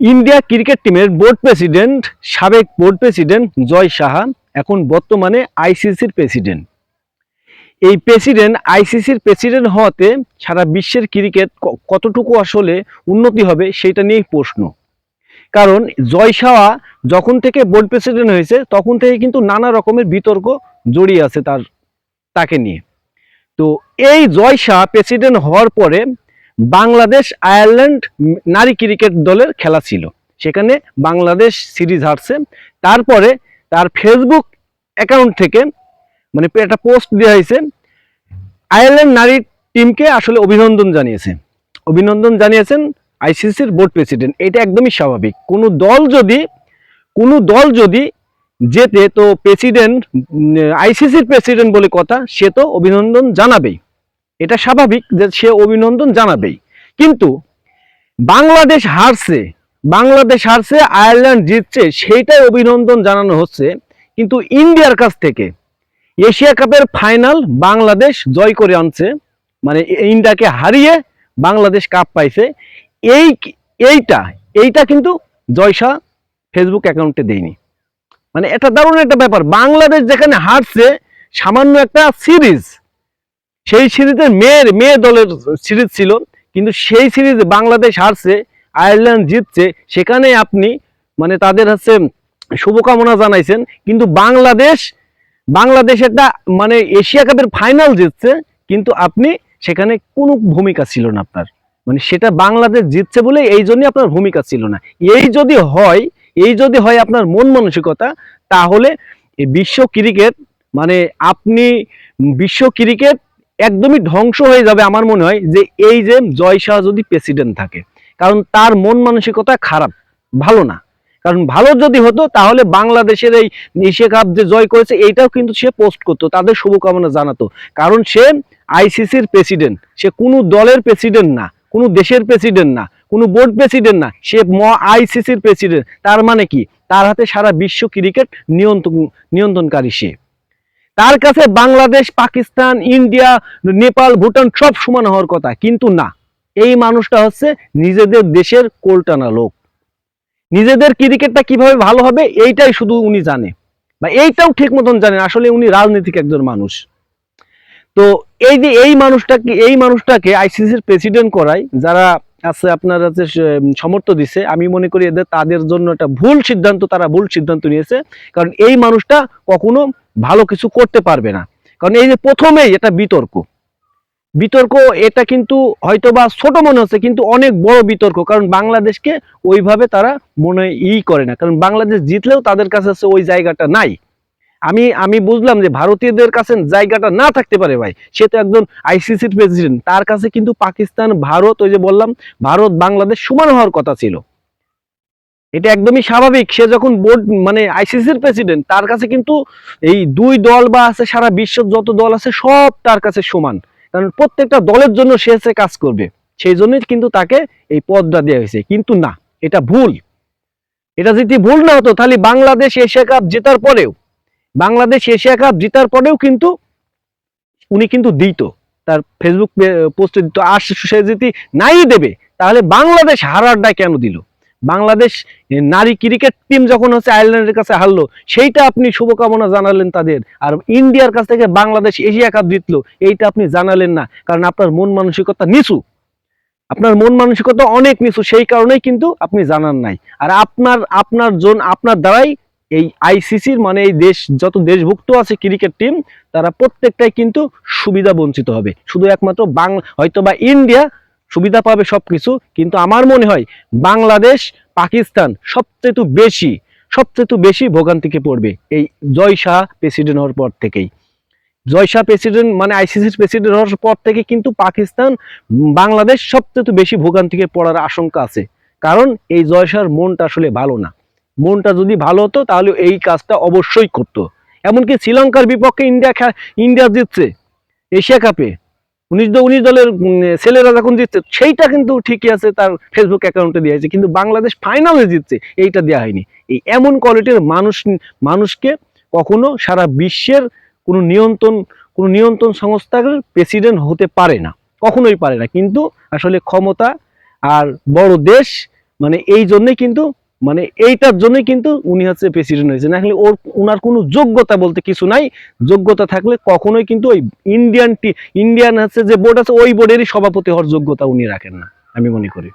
India cricket টিমের board president, সাবেক board president Jay Saha, এখন বর্তমানে আইসিসির প্রেসিডেন্ট। এই প্রেসিডেন্ট, আইসিসির প্রেসিডেন্ট হওয়াতে সারা বিশ্বের ক্রিকেট কতটুকু আসলে উন্নতি হবে সেটা নিয়েই প্রশ্ন। কারণ জয় সাহা যখন থেকে বোর্ড প্রেসিডেন্ট হয়েছে, তখন থেকে কিন্তু নানা রকমের বিতর্ক জড়িয়ে আছে তার, তাকে নিয়ে। তো এই জয় শাহ প্রেসিডেন্ট হওয়ার পরে বাংলাদেশ, আয়ারল্যান্ড নারী ক্রিকেট দলের খেলা ছিল। সেখানে বাংলাদেশ সিরিজ হারছে। তারপরে তার ফেসবুক অ্যাকাউন্ট থেকে মানে একটা পোস্ট দেওয়া হয়েছে, আয়ারল্যান্ড নারী টিমকে আসলে অভিনন্দন জানিয়েছে। অভিনন্দন জানিয়েছেন আইসিসির বোর্ড প্রেসিডেন্ট। এটা একদমই স্বাভাবিক। কোনো দল যদি, কোনো দল যদি যেতে তো প্রেসিডেন্ট, আইসিসির প্রেসিডেন্ট বলে কথা, সে তো অভিনন্দন জানাবেই। এটা স্বাভাবিক যে সে অভিনন্দন জানাবেই। কিন্তু বাংলাদেশ হারছে বাংলাদেশ হারছে, আয়ারল্যান্ড জিতছে, সেইটাই অভিনন্দন জানানো হচ্ছে। কিন্তু ইন্ডিয়ার কাছ থেকে এশিয়া কাপের ফাইনাল বাংলাদেশ জয় করে আনছে মানে ইন্ডিয়াকে হারিয়ে বাংলাদেশ কাপ পাইছে। এই, এইটা এইটা কিন্তু জয়শা ফেসবুক অ্যাকাউন্টে দেয়নি। মানে এটা দারুণ একটা ব্যাপার। বাংলাদেশ যেখানে হারছে, সামান্য একটা সিরিজ সেই সিরিজের মেয়ের, মেয়ে দলের সিরিজ ছিল, কিন্তু সেই সিরিজে বাংলাদেশ হারছে, আয়ারল্যান্ড জিতছে সেখানে আপনি মানে তাদের হচ্ছে শুভকামনা জানাইছেন, কিন্তু বাংলাদেশ বাংলাদেশ একটা মানে এশিয়া কাপের ফাইনাল জিতছে, কিন্তু আপনি সেখানে কোনো ভূমিকা ছিল না আপনার। মানে সেটা বাংলাদেশ জিতছে বলে এই জন্যই আপনার ভূমিকা ছিল না। এই যদি হয়, এই যদি হয় আপনার মন মানসিকতা, তাহলে বিশ্ব ক্রিকেট মানে আপনি বিশ্ব ক্রিকেট একদমই ধ্বংস হয়ে যাবে আমার মনে হয় যে এই যে জয় শাহ যদি প্রেসিডেন্ট থাকে, কারণ তার মন মানসিকতা খারাপ, ভালো না। কারণ ভালো যদি হতো, তাহলে বাংলাদেশের এই এশিয়া কাপ যে জয় করেছে, এইটাও কিন্তু সে পোস্ট করতো, তাদের শুভকামনা জানাতো। কারণ সে আইসিসির প্রেসিডেন্ট সে কোনো দলের প্রেসিডেন্ট না, কোনো দেশের প্রেসিডেন্ট না, কোনো বোর্ড প্রেসিডেন্ট না, সে ম আইসিসির প্রেসিডেন্ট তার মানে কি? তার হাতে সারা বিশ্ব ক্রিকেট নিয়ন্ত্রণ নিয়ন্ত্রণকারী সে। তার কাছে বাংলাদেশ, পাকিস্তান, ইন্ডিয়া, নেপাল, ভুটান সব সমান হওয়ার কথা, কিন্তু না। এই মানুষটা হচ্ছে নিজেদের দেশের কোলটানা লোক। নিজেদের ক্রিকেটটা কীভাবে ভালো হবে, এইটাই শুধু উনি জানে। বা এইটাও ঠিক মতন জানেন আসলে উনি রাজনীতিক একজন মানুষ। তো এই যে এই মানুষটাকে এই মানুষটাকে আইসিসির প্রেসিডেন্ট করায়, যারা আছে, আপনার হচ্ছে সমর্থ দিছে, আমি মনে করি এদের, তাদের জন্য একটা ভুল সিদ্ধান্ত, তারা ভুল সিদ্ধান্ত নিয়েছে। কারণ এই মানুষটা কখনো ভালো কিছু করতে পারবে না। কারণ এই যে প্রথমেই এটা বিতর্ক বিতর্ক এটা কিন্তু হয়তো বা ছোট মনে হচ্ছে, কিন্তু অনেক বড় বিতর্ক, কারণ বাংলাদেশকে ওইভাবে তারা মনে ই করে না। কারণ বাংলাদেশ জিতলেও তাদের কাছে ওই জায়গাটা নাই। আমি আমি বুঝলাম যে ভারতীয়দের কাছে জায়গাটা না থাকতে পারে ভাই। সে তো একজন আইসিসির প্রেসিডেন্ট তার কাছে কিন্তু পাকিস্তান, ভারত, ওই যে বললাম, ভারত, বাংলাদেশ সমান হওয়ার কথা ছিল। এটা একদমই স্বাভাবিক। সে যখন বোর্ড মানে আইসিসির প্রেসিডেন্ট তার কাছে কিন্তু এই দুই দল বা আছে, সারা বিশ্বের যত দল আছে, সব তার কাছে সমান। কারণ প্রত্যেকটা দলের জন্য সে হচ্ছে কাজ করবে। সেই জন্যই কিন্তু তাকে এই পদটা দেওয়া হয়েছে। কিন্তু না, এটা ভুল। এটা যদি ভুল না হতো, তাহলে বাংলাদেশ এশিয়া কাপ জেতার পরেও, বাংলাদেশ এশিয়া কাপ জেতার পরেও কিন্তু উনি কিন্তু দিত। তার ফেসবুক পোস্টে দিত, আর সে যদি নাই দেবে, তাহলে বাংলাদেশ হারারটা কেন দিল? বাংলাদেশ নারী ক্রিকেট টিম যখন হচ্ছে আয়ারল্যান্ডের কাছে হারলো, সেইটা আপনি শুভকামনা জানালেন তাদের। আর ইন্ডিয়ার কাছ থেকে বাংলাদেশ এশিয়া কাপ জিতলো, এইটা আপনি জানালেন না। কারণ আপনার মন মানসিকতা নিচু। আপনার মন মানসিকতা অনেক নিচু, সেই কারণেই কিন্তু আপনি জানান নাই। আর আপনার আপনার জন, আপনার দ্বারাই এই আইসিসির মানে এই দেশ, যত দেশভুক্ত আছে ক্রিকেট টিম তারা প্রত্যেকটাই কিন্তু সুবিধা বঞ্চিত হবে। শুধু একমাত্র বাংলা হয়তো বা ইন্ডিয়া সুবিধা পাবে সবকিছু, কিন্তু আমার মনে হয় বাংলাদেশ, পাকিস্তান সবচেয়ে বেশি সবচেয়ে বেশি ভোগান্তিকে পড়বে এই জয় শাহ প্রেসিডেন্ট হওয়ার পর থেকেই। জয় শাহ প্রেসিডেন্ট মানে আইসিসির প্রেসিডেন্ট হওয়ার পর থেকে কিন্তু পাকিস্তান, বাংলাদেশ সবচেয়ে বেশি ভোগান্তিকে পড়ার আশঙ্কা আছে। কারণ এই জয় শাহর মনটা আসলে ভালো না। মনটা যদি ভালো হতো, তাহলে এই কাজটা অবশ্যই করতো। এমনকি শ্রীলঙ্কার বিপক্ষে ইন্ডিয়া ইন্ডিয়া জিতছে, এশিয়া কাপে। উনিশ উনিশ দলের ছেলেরা যখন জিতছে, সেইটা কিন্তু ঠিকই আছে, তার ফেসবুক অ্যাকাউন্টে দেওয়া হয়েছে। কিন্তু বাংলাদেশ ফাইনালে জিতছে, এইটা দেওয়া হয়নি। এই এমন কোয়ালিটির মানুষ, মানুষকে কখনো সারা বিশ্বের কোনো নিয়ন্ত্রণ কোনো নিয়ন্ত্রণ সংস্থার প্রেসিডেন্ট হতে পারে না। কখনোই পারে না। কিন্তু আসলে ক্ষমতা আর বড় দেশ মানে এই জন্যই কিন্তু মানে এইটার জন্যই কিন্তু উনি হচ্ছে প্রেসিডেন্ট হয়েছে। না হলে ওর ওনার কোনো যোগ্যতা বলতে কিছু নাই। যোগ্যতা থাকলে কখনোই কিন্তু ওই ইন্ডিয়ান ইন্ডিয়ান হচ্ছে যে বোর্ড আছে, ওই বোর্ডেরই সভাপতি হওয়ার যোগ্যতা উনি রাখেন না, আমি মনে করি।